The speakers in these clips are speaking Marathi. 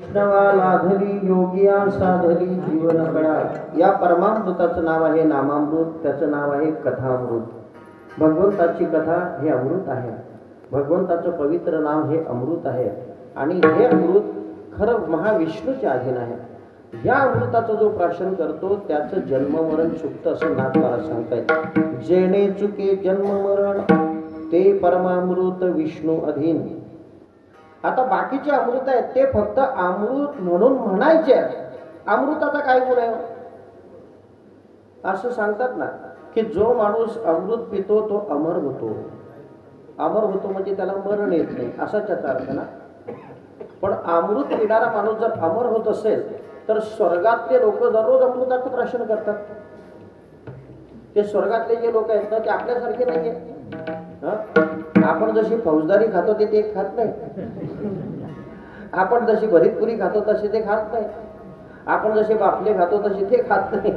वैष्णवा लाधली योगिया साधली जीवन कळा या परमामृताचं नाव आहे नामामृत त्याचं नाव आहे कथामृत. भगवंताची कथा हे अमृत आहे. भगवंताचं पवित्र नाव हे अमृत आहे. आणि हे अमृत खरं महाविष्णूचे अधीन आहे. या अमृताचं जो प्राशन करतो त्याचं जन्ममरण चुकत असं नाथ मला सांगतायत. जेणे चुके जन्ममरण ते परमामृत विष्णू अधीन. आता बाकीचे अमृत आहेत ते फक्त अमृत म्हणून म्हणायचे आहेत. अमृताचा काय गुण आहे? असं सांगतात ना की जो माणूस अमृत पितो तो अमर होतो. अमर होतो म्हणजे त्याला मरण येत नाही असा त्याचा अर्थ ना. पण अमृत पिणारा माणूस जर अमर होत असेल तर स्वर्गातले लोक दररोज अमृताचं प्राशन करतात. ते स्वर्गातले जे लोक आहेत ना ते आपल्यासारखे नाही आहेत आपण जशी फौजदारी खातो ते ते खात नाही. आपण जशी भरीतपुरी खातो तसे ते खात नाही. आपण जसे बापले खातो तसे ते खात नाही.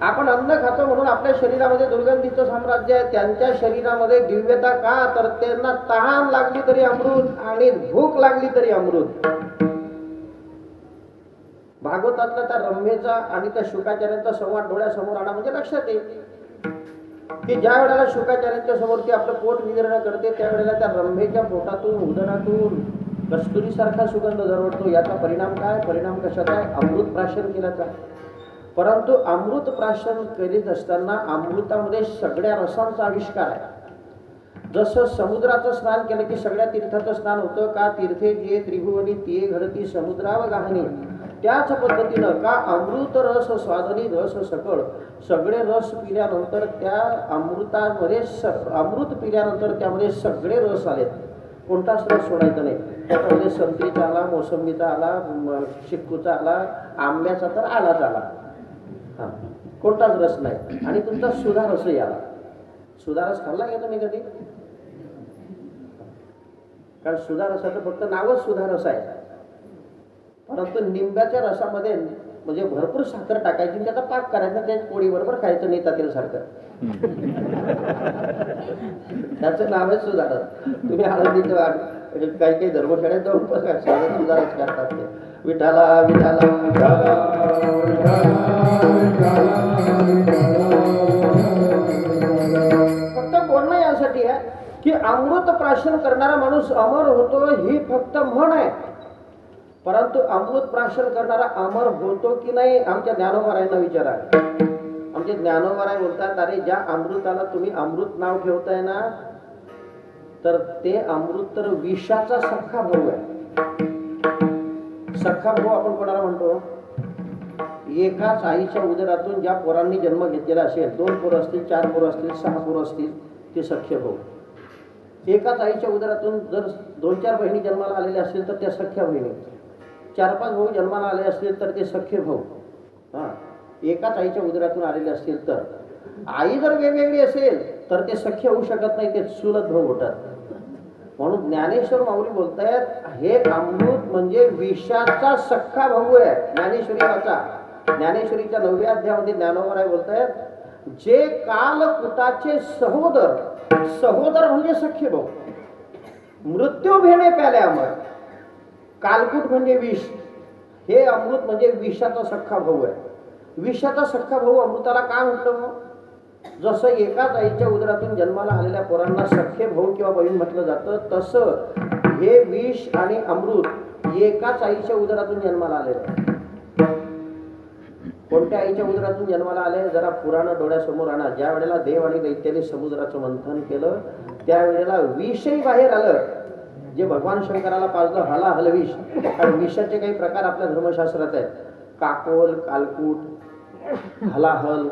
आपण अन्न खातो म्हणून आपल्या शरीरामध्ये दुर्गंधीचं साम्राज्य आहे. त्यांच्या शरीरामध्ये दिव्यता का? तर त्यांना तहान लागली तरी अमृत आणि भूक लागली तरी अमृत. भागवतातला त्या रम्येचा आणि त्या शुकाचार्यांचा संवाद डोळ्यासमोर आणा म्हणजे लक्षात येईल. की ज्या वेळेला शुकाचार्यांच्या समोर ती आपलं पोट विदर्ण करते त्यावेळेला त्या रंभेच्या पोटातून उदनातून कस्तुरीसारखा सुगंध दरवडतो याचा परिणाम काय? परिणाम कशाचा आहे? अमृत प्राशन केल्याचा. परंतु अमृत प्राशन करीत असताना अमृतामध्ये सगळ्या रसांचा आविष्कार आहे. जसं समुद्राचं स्नान केलं की सगळ्या तीर्थाचं स्नान होतं का तीर्थे जे त्रिभुवनी तिये घडती समुद्राव गहाणी त्याच पद्धतीनं का अमृत रस स्वादनी रस सकळ सगळे रस पिल्यानंतर त्या अमृतामध्ये स अमृत पिल्यानंतर त्यामध्ये सगळे रस आलेत कोणताच रस सोडायचा नाही. त्याच्यामध्ये संत्रीचा आला मोसंबीचा आला म- चिक्कूचा आला आंब्याचा तर आलाच आला. हां. कोणताच रस नाही. आणि तुमचा सुधा रसही आला सुधा रस खाल्ला का तुम्ही कधी? कारण सुधा रसाचं फक्त नावच सुधा रस आहे. परंतु निंब्याच्या रसामध्ये म्हणजे भरपूर साखर टाकायची त्याचा पाक करायचा त्या पोळी बरोबर खायचं नाही तातील सारखं. त्याचं नावच सुधारत. तुम्ही आळंदीत वा- म्हणजे काही काही धर्मशाळेत जाऊन सगळं सुधारच करतात ते. विठाला विठाला फक्त बोलणं यासाठी आहे की अमृत प्राशन करणारा माणूस अमर होतो ही फक्त म्हण आहे. परंतु अमृत प्राशन करणारा अमर होतो की नाही आमच्या ज्ञानोबारायांना विचारा. आमचे ज्ञानोबाराय बोलतात अरे ज्या अमृताला तुम्ही अमृत नाव ठेवताय ना तर ते अमृत तर विषाचा सख्खा भाऊ आहे. सख्खा भाऊ आपण कोणाला म्हणतो? एकाच आईच्या उदरातून ज्या पोरांनी जन्म घेतलेला असेल दोन पोरं असतील चार पोरं असतील सहा पोरं असतील ते सख्य भाऊ. एकाच आईच्या उदरातून जर दोन चार बहिणी जन्माला आलेल्या असतील तर त्या सख्या बहिणी. चार पाच भाऊ जन्माला आले असतील तर ते सख्खे भाऊ. हां. एकाच आईच्या उदरातून आलेले असतील तर. आई जर वेगवेगळी असेल तर ते सख्य होऊ शकत नाही ते चुलत भाऊ होतात. म्हणून ज्ञानेश्वर माऊली बोलतायत हे अमृत म्हणजे विषाचा सख्खा भाऊ आहे. ज्ञानेश्वरी ज्ञानेश्वरीच्या नवव्या अध्यायामध्ये ज्ञानोबराय बोलतायत जे कालकुटाचे सहोदर सहोदर म्हणजे सख्य भाऊ. मृत्यू भेणे प्याले अमर कालकूट म्हणजे विष. हे अमृत म्हणजे विषाचा सख्खा भाऊ आहे. विषाचा सख्खा भाऊ अमृताला का म्हटलं मग? जसं एकाच आईच्या उदरातून जन्माला आलेल्या पोरांना सख्खे भाऊ किंवा बहीण म्हटलं जातं तसं हे विष आणि अमृत एकाच आईच्या उदरातून जन्माला आलेलं कोणत्या आईच्या उदरातून जन्माला आले? जरा पुराण डोळ्यासमोर आणा. ज्या वेळेला देव आणि दैत्याने समुद्राचं मंथन केलं त्यावेळेला विषही बाहेर आलं. जे भगवान शंकराला पाजलं हला हलविष. कारण विषाचे काही प्रकार आपल्या धर्मशास्त्रात आहेत. काकोल कालकूट हलाहल.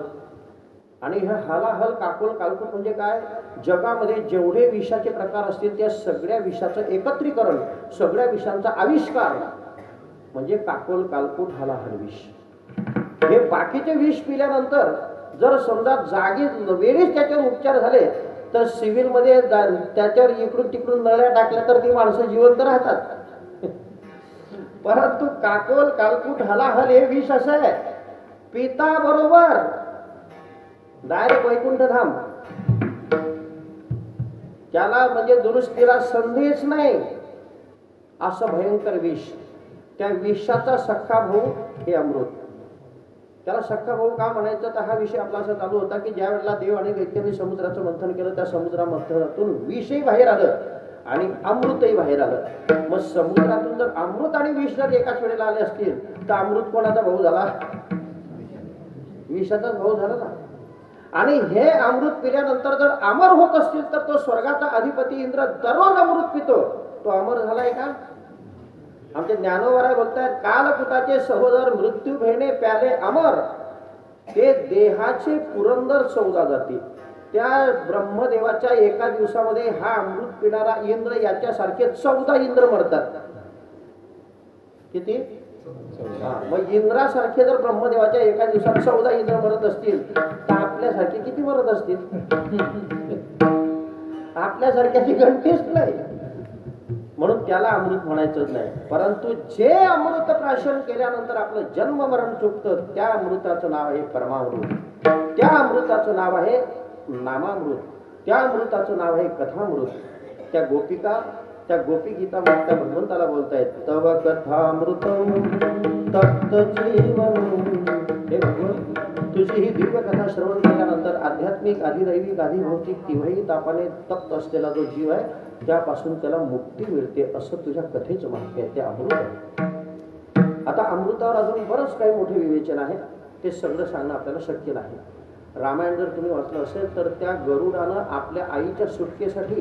आणि हे हलाहल काकोल कालकूट म्हणजे काय? जगामध्ये जेवढे विषाचे प्रकार असतील त्या सगळ्या विषाचं एकत्रीकरण सगळ्या विषांचा आविष्कार. म्हणजे काकोल कालकूट हलाहल विष. हे बाकीचे विष पिल्यानंतर जर समजा जागी वेळीच त्याच्यावर उपचार झाले तर सिव्हिलमध्ये जा- त्याच्यावर इकडून तिकडून नळ्या टाकल्या तर ती माणसं जिवंत राहतात. परंतु काकोल कालकूट हलाहल हे विष असं आहे. पिता बरोबर. डायरेक्ट वैकुंठ धाम त्याला म्हणजे दुरुस्तीला संधीच नाही. असं भयंकर विष. त्या विषाचा सख्खा भाऊ हे अमृत. त्याला शक्का भाऊ का म्हणायचं? तर हा विषय आपला असा चालू होता की ज्या वेळेला देव आणि दैत्यांनी समुद्राचं मंथन केलं त्या समुद्रामंथनातून विषही बाहेर आलं आणि अमृतही बाहेर आलं. मग समुद्रातून जर अमृत आणि विष जर एकाच वेळेला आले असतील तर अमृत कोणाचा भाऊ झाला? विषाचाच भाऊ झाला ना. आणि हे अमृत पिल्यानंतर जर अमर होत असतील तर तो स्वर्गाचा अधिपती इंद्र दररोज अमृत पितो. तो अमर झालाय का? आमचे ज्ञानोबराय बोलतायत कालपुताचे सहोदर मृत्यू भेणे प्याले अमर. ते देहाचे पुरंदर चौदा जाते त्या ब्रह्मदेवाच्या एका दिवसामध्ये हा अमृत पिणारा इंद्र याच्यासारखे चौदा इंद्र मरतात. किती? मग इंद्रासारखे जर ब्रह्मदेवाच्या एका दिवसात चौदा इंद्र मरत असतील तर आपल्यासारखे किती मरत असतील? आपल्यासारख्याची गणतीच नाही. म्हणून त्याला अमृत म्हणायचंच नाही. परंतु जे अमृत प्राशन केल्यानंतर आपलं जन्म मरण चुकतं त्या अमृताचं नाव आहे परमामृत. त्या अमृताचं नाव आहे नामामृत. त्या अमृताचं नाव आहे कथामृत. त्या गोपिका त्या गोपी गीता त्या भगवंताला बोलतायत तव कथामृत तप्त जीवन. हे तुझी ही दिव्य कथा श्रवण केल्यानंतर आध्यात्मिक अधिदैविक अधिभौतिक किंवाही तापाने तप्त असलेला जो जीव आहे त्यापासून त्याला मुक्ती मिळते असं तुझ्या कथेचं माहिती आहे ते अमृत आहे. आता अमृतावर अजून बरंच काही मोठे विवेचन आहे ते सगळं सांगणं आपल्याला शक्य नाही. रामायण जर तुम्ही वाचलं असेल तर त्या गरुडानं आपल्या आईच्या सुटकेसाठी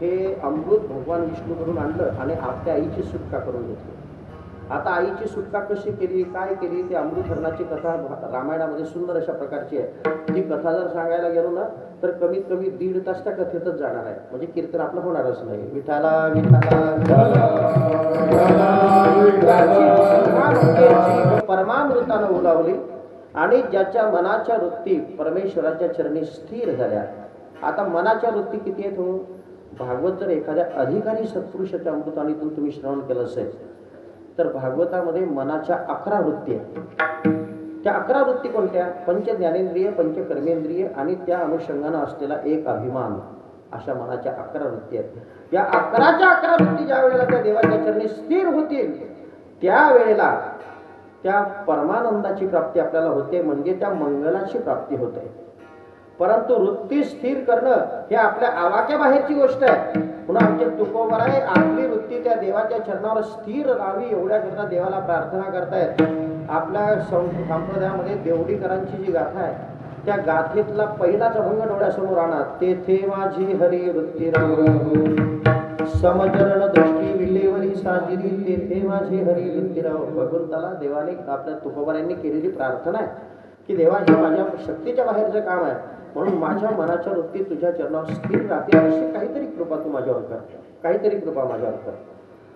हे अमृत भगवान विष्णूकडून आणलं आणि आपल्या आईची सुटका करून घेतली. आता आईची सुटका कशी केली काय केली ती अमृतहरणाची कथा रामायणामध्ये सुंदर अशा प्रकारची आहे. ती कथा जर सांगायला गेलो ना तर कमीत कमी दीड तास त्या कथेतच जाणार आहे. म्हणजे कीर्तन आपलं होणारच नाही. विठाला विठाला परमामृतानं उलावली आणि ज्याच्या मनाच्या वृत्ती परमेश्वराच्या चरणी स्थिर झाल्या. आता मनाच्या वृत्ती किती आहेत म्हणून भागवत जर एखाद्या अधिकारी सत्पुरुषाच्या अमृतानीतून तुम्ही श्रवण केलं असेल तर भागवतामध्ये मनाच्या अकरा वृत्ती आहेत. त्या अकरा वृत्ती कोणत्या? पंच ज्ञानेंद्रिय पंच कर्मेंद्रिय आणि त्या अनुषंगानं असलेला एक अभिमान अशा मनाच्या अकरा वृत्ती आहेत. या अकराच्या अकरा वृत्ती ज्या वेळेला त्या देवाच्या चरणी स्थिर होतील त्यावेळेला त्या परमानंदाची प्राप्ती आपल्याला होते म्हणजे त्या मंगलाची प्राप्ती होते. परंतु वृत्ती स्थिर करणं हे आपल्या आवाक्या बाहेरची गोष्ट आहे. म्हणून आमचे तुकोबर आहे आपली वृत्ती त्या देवाच्या चरणावर स्थिर राहावी एवढ्या करता देवाला प्रार्थना करतायत. आपल्या संप्रदायामध्ये देवडीकरांची जी गाथा आहे त्या गाथेतला पहिलाच अभंग डोळ्यासमोर आणा तेथे माझी हरी वृत्ती राव समचरण दृष्टी विलेवरी साजिरी तेथे माझी हरी वृत्ती राव भगवंताला देवाने आपल्या तुकोबारांनी केलेली प्रार्थना आहे. की देवा हे माझ्या शक्तीच्या बाहेरचं काम आहे. म्हणून माझ्या मनाच्या वृत्ती तुझ्या चरणावर स्थिर राहते अशी काहीतरी कृपा तू माझ्यावर कर. काहीतरी कृपा माझ्यावर कर.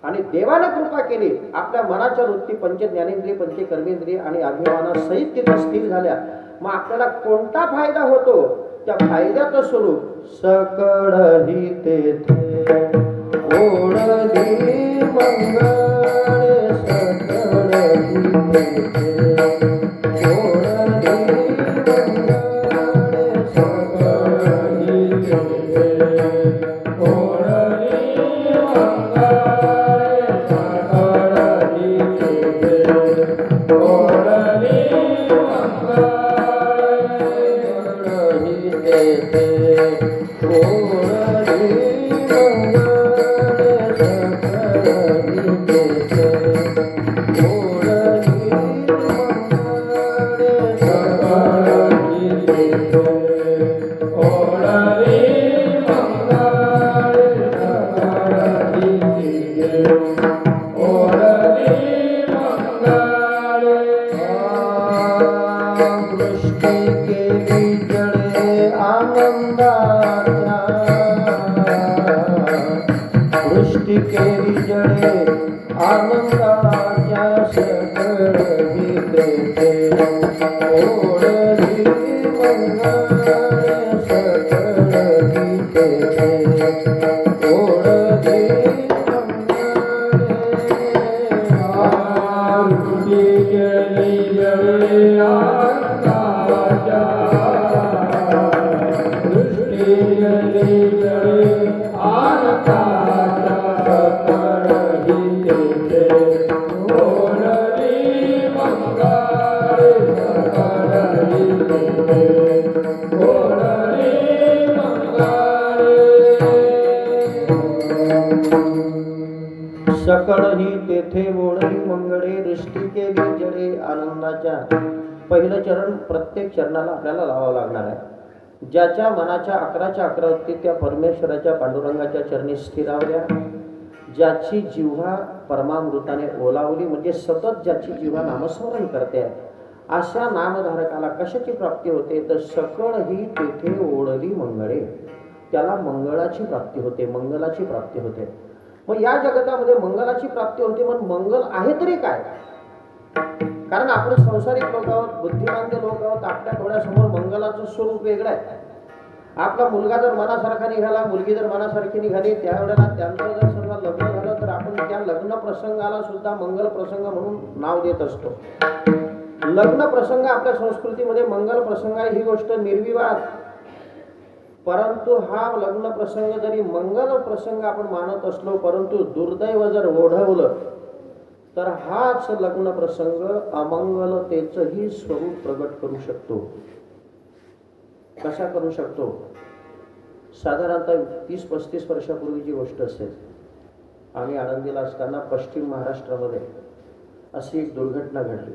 आणि देवाने कृपा केली आपल्या मनाच्या वृत्ती पंच ज्ञानेंद्रिय पंच कर्मेंद्रिय आणि अभिमानासहित तिथं स्थिर झाल्या. मग आपल्याला कोणता फायदा होतो? त्या फायद्याचं स्वरूप सकळ ही तेथे मंगळ सकळ ही तेथे. वृष्टी वृष्टी केली जळे आनंदाच्या सकळ तेथे ओढली मंगळ मंगळे के बिजडे आनंदाच्या पहिलं चरण प्रत्येक चरणाला आपल्याला लावावं लागणार आहे. ज्याच्या मनाच्या अकराच्या अकरा त्या परमेश्वराच्या पांडुरंगाच्या चरणी स्थिरावल्या ज्याची जिव्हा परमामृताने ओलावली म्हणजे सतत ज्याची जिव्हा नामस्मरण करते आहे अशा नामधारकाला कशाची प्राप्ती होते? तर सकळ ही तेथे ओढली मंगळे. त्याला मंगळाची प्राप्ती होते मंगलाची प्राप्ती होते. मग या जगतामध्ये मंगलाची प्राप्ती होते पण मंगल आहे तरी काय? कारण आपण संसारिक लोक आहोत बुद्धिमांद्य लोक आहोत आपल्या डोळ्यासमोर मंगलाचं स्वरूप वेगळं आहे. आपला मुलगा जर मनासारखा निघाला मुलगी जर मनासारखी निघाली त्यावेळेला त्यांचं जर समजा लग्न झालं तर आपण त्या लग्न प्रसंगाला सुद्धा मंगल प्रसंग म्हणून नाव देत असतो. लग्न प्रसंग आपल्या संस्कृतीमध्ये मंगल प्रसंग ही गोष्ट निर्विवाद. परंतु हा लग्न प्रसंग जरी मंगल प्रसंग आपण मानत असलो परंतु दुर्दैव जर ओढवलं तर हाच लग्न प्रसंग अमंगलतेचंही स्वरूप प्रगट करू शकतो. कसा करू शकतो? साधारणतः तीस पस्तीस वर्षापूर्वीची गोष्ट असेल. आम्ही आनंदीला असताना पश्चिम महाराष्ट्रामध्ये अशी एक दुर्घटना घडली.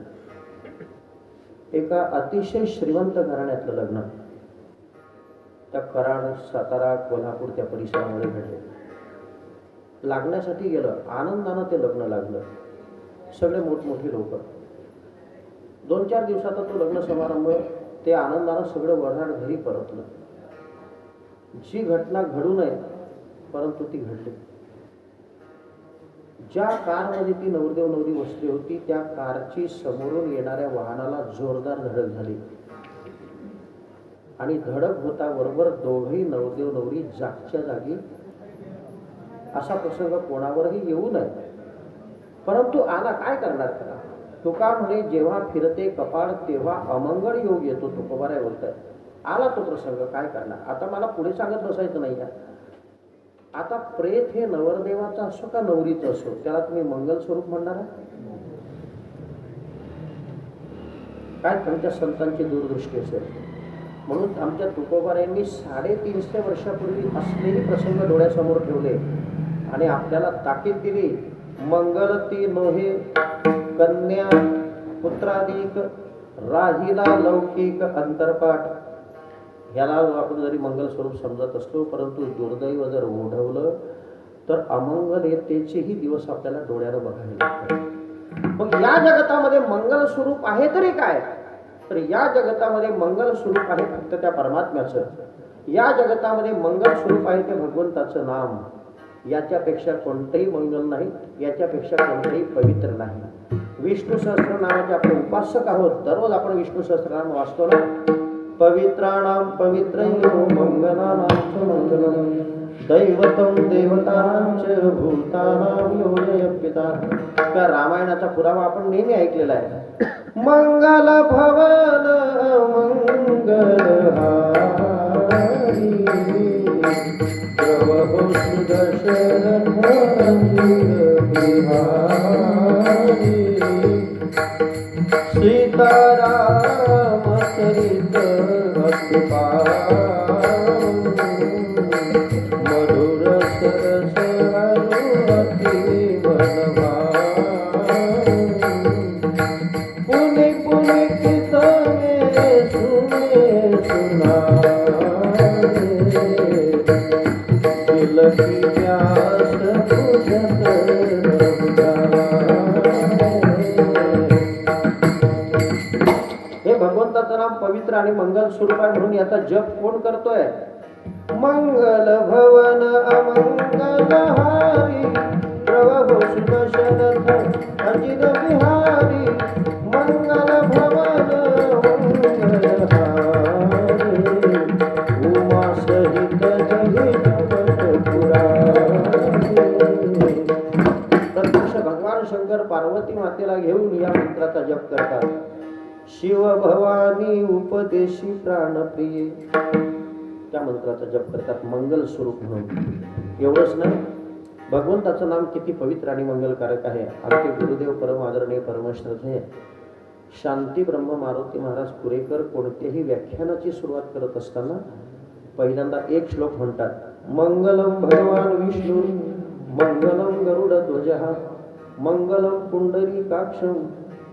एका अतिशय श्रीमंत घराण्यातलं लग्न. त्या कराड सातारा कोल्हापूर त्या परिसरामध्ये घडले. लागण्यासाठी गेलं आनंदानं ते लग्न लागलं. सगळे मोठमोठी लोक. दोन चार दिवसात तो लग्न समारंभ ते आनंदानं सगळं वऱ्हाड घरी परतलं. जी घटना घडू नये परंतु ती घडली. ज्या कारमध्ये ती नवरदेव नवरी बसली होती त्या कारची समोरून येणाऱ्या वाहनाला जोरदार धडक झाली. आणि धडक होता बरोबर दोघही नवरदेव नवरी जागच्या जागी. असा प्रसंग कोणावरही येऊ नये. परंतु आला काय करणार त्याला? तुका म्हणे जेव्हा फिरते कपाळ तेव्हा अमंगळ योग येतो तुकोबाराय बोलतात आला तो प्रसंग काय करणार? आता मला पुढे सांगत बसायचं नाही का? आता प्रेत हे नवरदेवाचं असो का नवरीचं असो त्याला तुम्ही मंगल स्वरूप म्हणणार आहे? काय तुमच्या संतांची दूरदृष्टी असेल? म्हणून आमच्या तुकोबार यांनी साडेतीनशे वर्षापूर्वी असलेली प्रसंग डोळ्यासमोर ठेवले. आणि आपल्याला ताकीद दिली मंगलती नोहे कन्या पुत्राधिक राहिला लौकिक अंतरपाठ. ह्याला आपण जरी मंगल स्वरूप समजत असतो परंतु दुर्दैव जर ओढवलं तर अमंगलतेचेही दिवस आपल्याला डोळ्यानं बघावे लागतात. मग या जगतामध्ये मंगल स्वरूप आहे तरी काय? तर या जगतामध्ये मंगल स्वरूप आहे फक्त त्या परमात्म्याचं. या जगतामध्ये मंगल स्वरूप आहे ते भगवंताचं नाम. याच्यापेक्षा कोणतंही मंगल नाही याच्यापेक्षा कोणतंही पवित्र नाही. विष्णू सहस्त्र नावाचे आपण उपासक आहोत दररोज आपण विष्णू सहस्त्रनाम वाचतो ना? पवित्राणाम पवित्र मंगलानां मंगलम दैवतम देवतानां च पिता त्या रामायणाचा पुरावा आपण नेहमी ऐकलेला आहे. मंगल भवन मंगल हारी। प्रभो मंदिर बिहारी। आणि मंगल स्वरूप आहे म्हणून याचा जप कोण करतोय? मंगल भवन अमंगल हारी प्रभो सुदर्शन अजित बिहारी मंगल भवन मंगल शिव भवानी उपदेशी प्राणप्रिये. त्या मंत्राचा जप करतात मंगल स्वरूप म्हणून. एवढंच नाही भगवंताचं नाम किती पवित्र आणि मंगलकारक आहे. आमचे गुरुदेव परम आदरणीय परमश्रद्धे शांती ब्रह्म मारुती महाराज कुरेकर कोणत्याही व्याख्यानाची सुरुवात करत असताना पहिल्यांदा एक श्लोक म्हणतात मंगलम भगवान विष्णू मंगलम गरुड ध्वज मंगलम पुंडरी काक्षम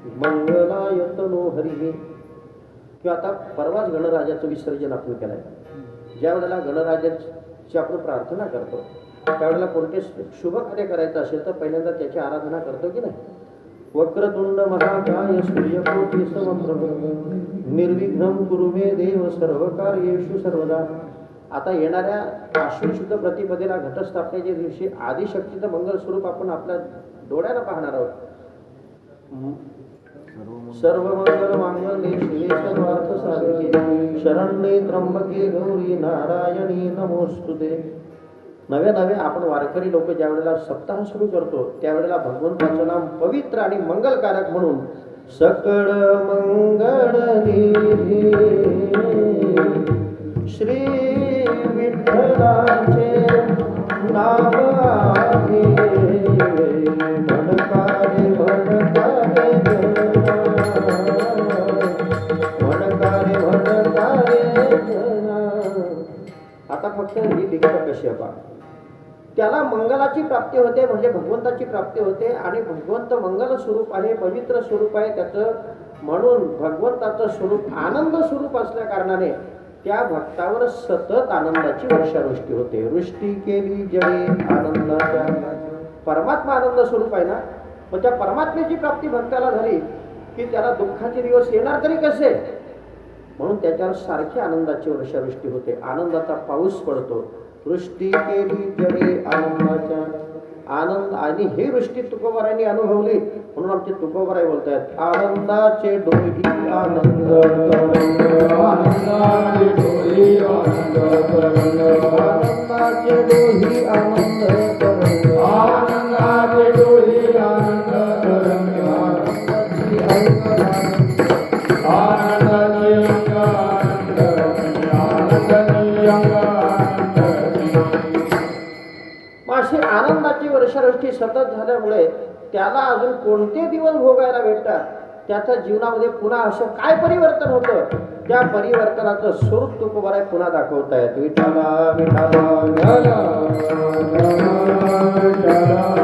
मंगलायतनो हरिहे किंवा आता परवाच गणराजाचं विसर्जन आपण केलंय. ज्या वेळेला गणराजाची आपण प्रार्थना करतो त्यावेळेला कोणते शुभ कार्य करायचं असेल तर पहिल्यांदा त्याची आराधना करतो की नाही? वक्रतुंड महाकाय सूर्यकोटी समप्रभ निर्विघ्नम कुरु मे देव सर्व कार्येषु सर्वदा। आता येणाऱ्या आश्विन शुद्ध प्रतिपदेला घटस्थापनेच्या दिवशी आदिशक्तीचं मंगल स्वरूप आपण आपल्या डोळ्याला पाहणार आहोत. सर्व मंगल मांगल्ये शिवे सर्वार्थ साधिके शरण्ये त्र्यंबके गौरी नारायणी नमोस्तुते. नव्या नव्या आपण वारकरी लोक ज्या वेळेला सप्ताह सुरू करतो त्यावेळेला भगवंताचं नाम पवित्र आणि मंगलकारक म्हणून सकळ मंगळ श्री आता दीक्षा कश्यपा कशी आहे त्याला मंगलाची प्राप्ती होते म्हणजे भगवंताची प्राप्ती होते आणि भगवंत मंगल स्वरूप आहे पवित्र स्वरूप आहे. त्याचं म्हणून भगवंताचं स्वरूप आनंद स्वरूप असल्या कारणाने त्या भक्तावर सतत आनंदाची वर्षावृष्टी होते. वृष्टी केली जळे आनंदाच्या परमात्मा आनंद स्वरूप आहे ना? पण त्या परमात्म्याची प्राप्ती भक्ताला झाली की त्याला दुःखाचे दिवस येणार तरी कसे? म्हणून त्याच्यावर सारखी आनंदाची वर्षावृष्टी होते आनंदाचा पाऊस पडतो वृष्टी केली जडे आनंदाच्या आनंद आणि ही वृष्टी तुकोबारांनी अनुभवली म्हणून आमचे तुकोबाराय बोलतायत आनंदाचे डोही आनंद आनंदाचे डोली आनंद आनंदाचे डोही आनंद आनंदाची सतत झाल्यामुळे त्याला अजून कोणते दिवस भोगायला भेटतात? त्याच्या जीवनामध्ये पुन्हा असं काय परिवर्तन होतं? त्या परिवर्तनाचं स्वरूप तुकोबाराय पुन्हा दाखवता येत. विठाला विठाला